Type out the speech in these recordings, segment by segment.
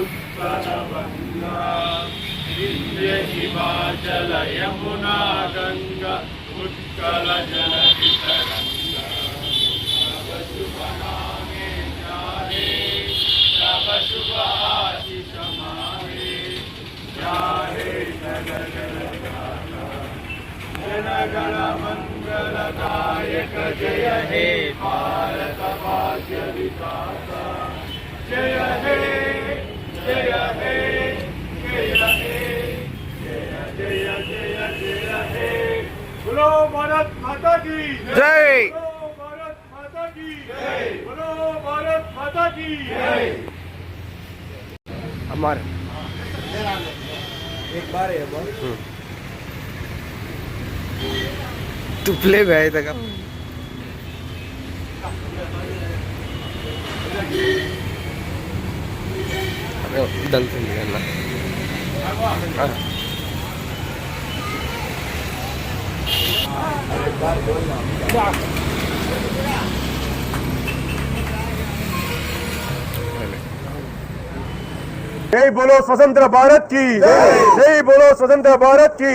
उत्कलबन्धा हिमाचलयमुना गङ्गा उत्कलजलपितरङ्गा शुभनामे चारे तव शुभाशिषमारे चारे जनगण मङ्गलदायक जय हे भारत भाग्य विकास जय हे बोलो भारत माता की जय। बोलो भारत माता की जय। बोलो भारत माता की जय हमारे एक बार है बॉल तू प्ले गए था Oh, don't dalton niya na. Ah. जय बोलो स्वतंत्र भारत की जय बोलो स्वतंत्र भारत की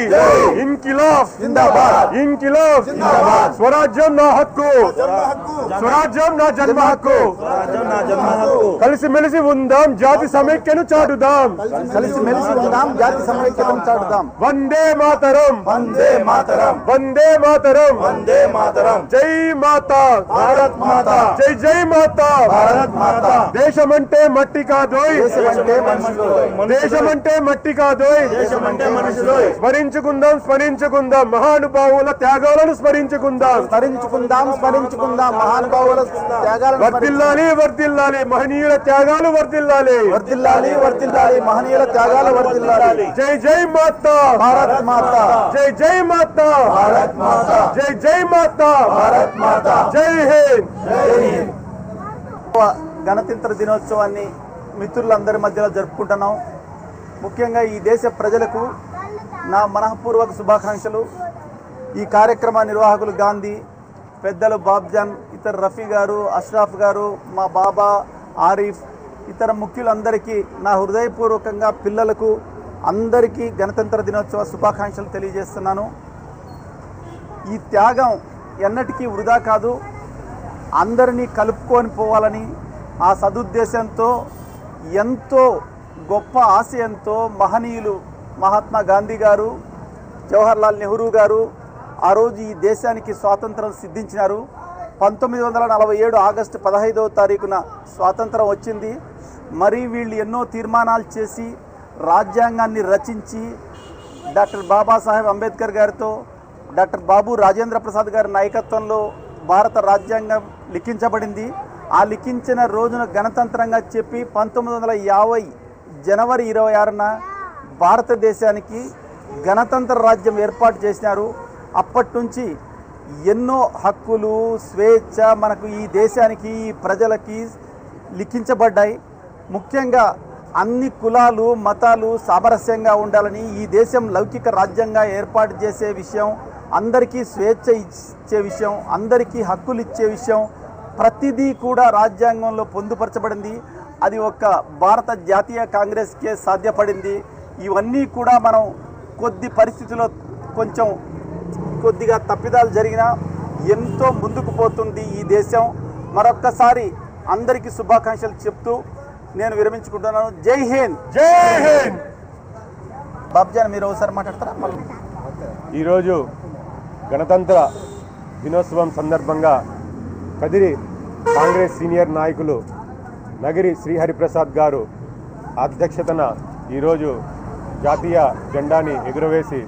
इनकिलाफ जिंदाबाद इनकिलाफ जिंदाबाद స్వరాజ్యం నా హక్కు స్వరాజ్యం నా జన్మ హక్కు నా జన్మ హక్కు కలిసిమెలిసి ఉందాం జాతి సమైక్యను చాటుదాం కలిసి మెలిసి ఉందాం జాతి సమైక్యతం చాటుదాం వందే మాతరం వందే మాతరం వందే మాతరం వందే మాతరం జై మాత భారత్ మాత జై జై మాత భారత్ మాత దేశమంటే మట్టి కాదోయ్ దేశమంటే మనుషులు దేశమంటే మట్టి మనుషులు. స్మరించుకుందాం స్మరించుకుందాం. మహానుభావుల త్యాగాలను స్మరించుకుందాం. స్మరించుకుందాం స్మరించుకుందాం. మహానుభావుల త్యాగాలను వర్దిల్లాలి వర్దిల్లాలి మహనీయుల త్యాగాలు వర్దిల్లాలి వర్దిల్లాలి వర్దిల్లాలి మహనీయుల త్యాగాలు వర్దిల్లాలి జై జై మాత. భారత్ మాత. జై జై మాత. భారత్ మాత. జై జై మాత. భారత్ మాత. జై హింద్. గణతంత్ర దినోత్సవాన్ని మిత్రులందరి మధ్యలో జరుపుకుంటున్నాం. ముఖ్యంగా ఈ దేశ ప్రజలకు నా మనఃపూర్వక శుభాకాంక్షలు. ఈ కార్యక్రమ నిర్వాహకులు గాంధీ పెద్దలు బాబ్జాన్ ఇతర రఫీ గారు అష్రాఫ్ గారు మా బాబా ఆరిఫ్ ఇతర ముఖ్యులందరికీ నా హృదయపూర్వకంగా పిల్లలకు అందరికీ గణతంత్ర దినోత్సవ శుభాకాంక్షలు తెలియజేస్తున్నాను. ఈ త్యాగం ఎన్నటికీ వృధా కాదు. అందరినీ కలుపుకొని పోవాలని ఆ సదుద్దేశంతో ఎంతో గొప్ప ఆశయంతో మహనీయులు మహాత్మా గాంధీ గారు జవహర్లాల్ నెహ్రూ గారు ఆ రోజు ఈ దేశానికి స్వాతంత్రం సిద్ధించినారు. పంతొమ్మిది వందల నలభై ఏడు ఆగస్టు పదహైదవ తారీఖున స్వాతంత్రం వచ్చింది. మరి వీళ్ళు ఎన్నో తీర్మానాలు చేసి రాజ్యాంగాన్ని రచించి డాక్టర్ బాబాసాహెబ్ అంబేద్కర్ గారితో డాక్టర్ బాబు రాజేంద్ర ప్రసాద్ గారి నాయకత్వంలో భారత రాజ్యాంగం లిఖించబడింది. ఆ లిఖించిన రోజున గణతంత్రంగా చెప్పి పంతొమ్మిది వందల యాభై జనవరి ఇరవై ఆరున భారతదేశానికి గణతంత్ర రాజ్యం ఏర్పాటు చేసినారు. అప్పటి నుంచి ఎన్నో హక్కులు స్వేచ్ఛ మనకు ఈ దేశానికి ఈ ప్రజలకి లిఖించబడ్డాయి. ముఖ్యంగా అన్ని కులాలు మతాలు సామరస్యంగా ఉండాలని ఈ దేశం లౌకిక రాజ్యంగా ఏర్పాటు చేసే విషయం అందరికీ స్వేచ్ఛ ఇచ్చే విషయం అందరికీ హక్కులు ఇచ్చే విషయం ప్రతిదీ కూడా రాజ్యాంగంలో పొందుపరచబడింది. అది ఒక భారత జాతీయ కాంగ్రెస్కే సాధ్యపడింది. ఇవన్నీ కూడా మనం కొద్ది పరిస్థితుల్లో కొంచెం కొద్దిగా తప్పిదాలు జరిగినా ఎంతో ముందుకు పోతుంది ఈ దేశం. మరొక్కసారి అందరికీ శుభాకాంక్షలు చెప్తూ నేను విరమించుకుంటున్నాను. జై హింద్! జై హింద్! బాబ్జాన్ మీరు ఒకసారి మాట్లాడతారా? ఈరోజు గణతంత్ర దినోత్సవం సందర్భంగా కదిరి కాంగ్రెస్ సీనియర్ నాయకులు నగిరి శ్రీహరిప్రసాద్ గారు అధ్యక్షతన ఈరోజు జాతీయ జెండాని ఎగురవేసి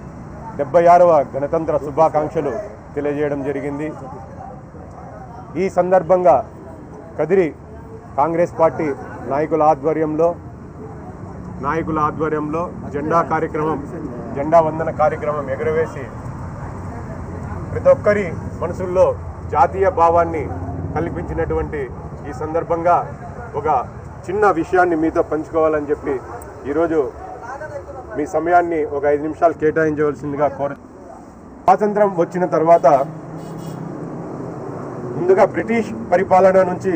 డెబ్బై ఆరవ గణతంత్ర శుభాకాంక్షలు తెలియజేయడం జరిగింది. ఈ సందర్భంగా కదిరి కాంగ్రెస్ పార్టీ నాయకుల ఆధ్వర్యంలో నాయకుల ఆధ్వర్యంలో జెండా కార్యక్రమం జెండా వందన కార్యక్రమం ఎగురవేసి ప్రతి ఒక్కరి మనసుల్లో జాతీయ భావాన్ని కల్పించినటువంటి ఈ సందర్భంగా ఒక చిన్న విషయాన్ని మీతో పంచుకోవాలని చెప్పి ఈరోజు మీ సమయాన్ని ఒక ఐదు నిమిషాలు కేటాయించవలసిందిగా కోరు స్వాతంత్రం వచ్చిన తర్వాత ముందుగా బ్రిటిష్ పరిపాలన నుంచి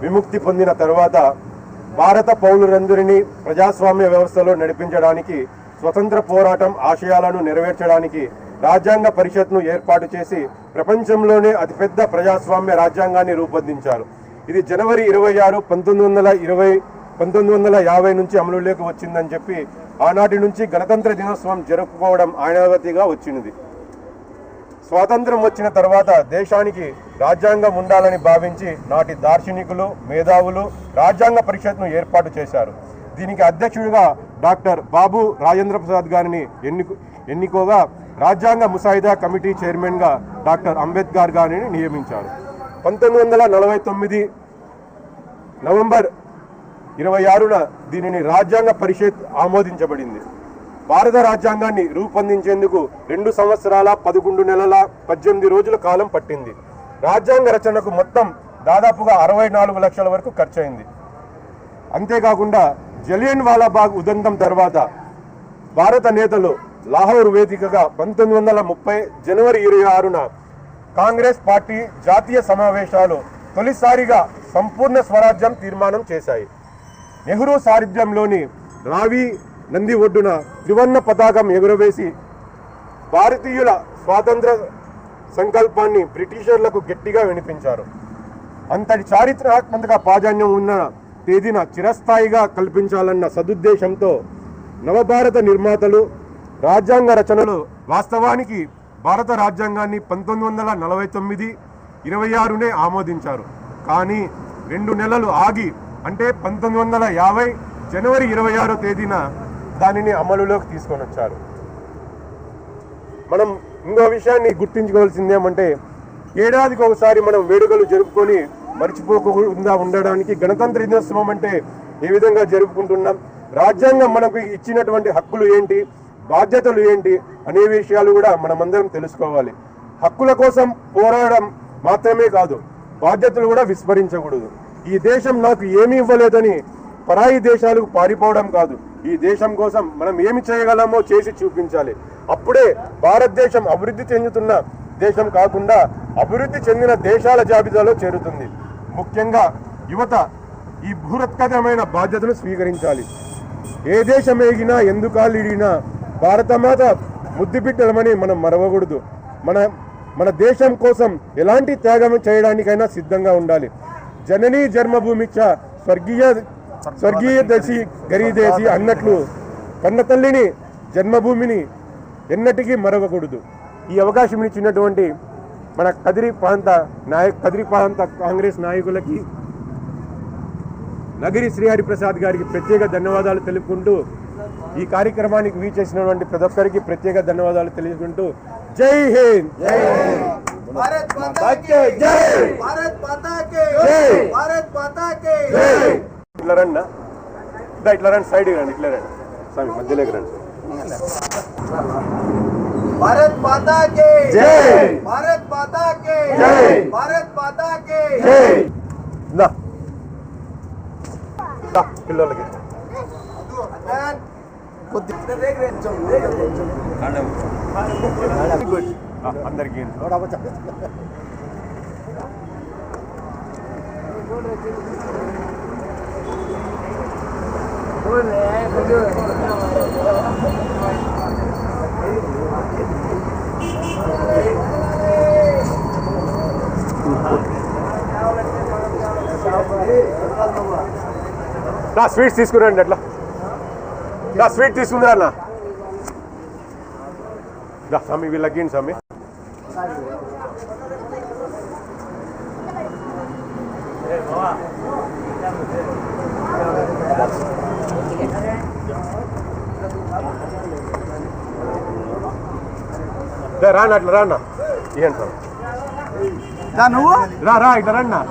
విముక్తి పొందిన తర్వాత భారత పౌరులందరినీ ప్రజాస్వామ్య వ్యవస్థలో నడిపించడానికి స్వతంత్ర పోరాటం ఆశయాలను నెరవేర్చడానికి రాజ్యాంగ పరిషత్ను ఏర్పాటు చేసి ప్రపంచంలోనే అతిపెద్ద ప్రజాస్వామ్య రాజ్యాంగాన్ని రూపొందించారు. ఇది జనవరి ఇరవై ఆరు పంతొమ్మిది వందల ఇరవై పంతొమ్మిది వందల యాభై నుంచి అమలులోకి వచ్చిందని చెప్పి ఆనాటి నుంచి గణతంత్ర దినోత్సవం జరుపుకోవడం ఆనవాయితీగా వచ్చినది. స్వాతంత్రం వచ్చిన తర్వాత దేశానికి రాజ్యాంగం ఉండాలని భావించి నాటి దార్శనికులు మేధావులు రాజ్యాంగ పరిషత్ను ఏర్పాటు చేశారు. దీనికి అధ్యక్షుడిగా డాక్టర్ బాబు రాజేంద్ర ప్రసాద్ గారిని ఎన్నిక ఎన్నికోగా రాజ్యాంగ ముసాయిదా కమిటీ చైర్మన్గా డాక్టర్ అంబేద్కర్ గారిని నియమించారు. పంతొమ్మిది వందల నలభై తొమ్మిది నవంబర్ ఇరవై ఆరున దీనిని రాజ్యాంగ పరిషత్ ఆమోదించబడింది. భారత రాజ్యాంగాన్ని రూపొందించేందుకు రెండు సంవత్సరాల పదకొండు నెలల పద్దెనిమిది రోజుల కాలం పట్టింది. రాజ్యాంగ రచనకు మొత్తం దాదాపుగా అరవై నాలుగు లక్షల వరకు ఖర్చయింది. అంతేకాకుండా జలియన్ వాలాబాగ్ ఉదంతం తర్వాత భారత నేతలు లాహోర్ వేదికగా పంతొమ్మిది వందల ముప్పై జనవరి ఇరవై ఆరున కాంగ్రెస్ పార్టీ జాతీయ సమావేశాలు తొలిసారిగా సంపూర్ణ స్వరాజ్యం తీర్మానం చేశాయి. నెహ్రూ సారథ్యంలోని రావి నంది ఒడ్డున త్రివర్ణ పతాకం ఎగురవేసి భారతీయుల స్వాతంత్ర సంకల్పాన్ని బ్రిటిషర్లకు గట్టిగా వినిపించారు. అంతటి చారిత్రాత్మక ప్రాధాన్యం ఉన్న తేదీన చిరస్థాయిగా కల్పించాలన్న సదుద్దేశంతో నవభారత నిర్మాతలు రాజ్యాంగ రచనలు వాస్తవానికి భారత రాజ్యాంగాన్ని పంతొమ్మిది వందల నలభై తొమ్మిది ఇరవై ఆరునే ఆమోదించారు. కానీ రెండు నెలలు ఆగి అంటే పంతొమ్మిది వందల యాభై జనవరి ఇరవై ఆరో తేదీన దానిని అమలులోకి తీసుకొని వచ్చారు మనం ఇంకో విషయాన్ని గుర్తించుకోవాల్సింది ఏమంటే ఏడాదికి ఒకసారి మనం వేడుకలు జరుపుకొని మర్చిపోకుండా ఉండడానికి గణతంత్ర దినోత్సవం అంటే ఏ విధంగా జరుపుకుంటున్నాం? రాజ్యాంగం మనకు ఇచ్చినటువంటి హక్కులు ఏంటి? బాధ్యతలు ఏంటి అనే విషయాలు కూడా మనమందరం తెలుసుకోవాలి. హక్కుల కోసం పోరాడడం మాత్రమే కాదు బాధ్యతలు కూడా విస్మరించకూడదు. ఈ దేశం నాకు ఏమీ ఇవ్వలేదని పరాయి దేశాలకు పారిపోవడం కాదు. ఈ దేశం కోసం మనం ఏమి చేయగలమో చేసి చూపించాలి. అప్పుడే భారతదేశం అభివృద్ధి చెందుతున్న దేశం కాకుండా అభివృద్ధి చెందిన దేశాల జాబితాలో చేరుతుంది. ముఖ్యంగా యువత ఈ భూరత్కరమైన బాధ్యతను స్వీకరించాలి. ఏ దేశం ఏగినా ఎందుకాలిడినా భారతమాత ముద్దుబిడ్డలమని మనం మరవకూడదు. మన మన దేశం కోసం ఎలాంటి త్యాగం చేయడానికైనా సిద్ధంగా ఉండాలి. జననీ జన్మభూమి స్వర్గీయ స్వర్గీయ దశి గరీదేశి అన్నట్లు కన్న తల్లిని జన్మభూమిని ఎన్నటికీ మరవకూడదు. ఈ అవకాశం ఇచ్చినటువంటి మన కదిరి ప్రాంత నాయ కదిరి ప్రాంత కాంగ్రెస్ నాయకులకి నగిరి శ్రీహరి ప్రసాద్ గారికి ప్రత్యేక ధన్యవాదాలు తెలుపుకుంటూ ఈ కార్యక్రమానికి వీ చేసినటువంటి ప్రతి ఒక్కరికి ప్రత్యేక ధన్యవాదాలు తెలియజేసుకుంటూ జై హింద్. ఇట్లా రండి ఇట్లా రండి సైడ్ రండి ఇట్లా రండి. స్వామి మధ్యలోకి రండి. భారత్ మాతాకే అందరికీ నా స్వీట్స్ తీసుకురండి అట్లా. నా స్వీట్ తీసుకుందా అన్న దా స్వామి వీళ్ళకి స్వామి. దా, రా అన్న, అట్లా రా అన్న ఏంటి స్వామి నువ్వు? రా రా ఇట్లా రండి అన్న.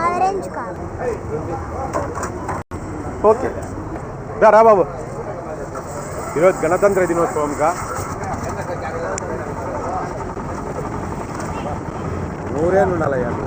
Orange car okay. రా రా బాబు. ఈరోజు గణతంత్ర దినోత్సవంగా నూరేళ్ళు ఉండాలయ్యా.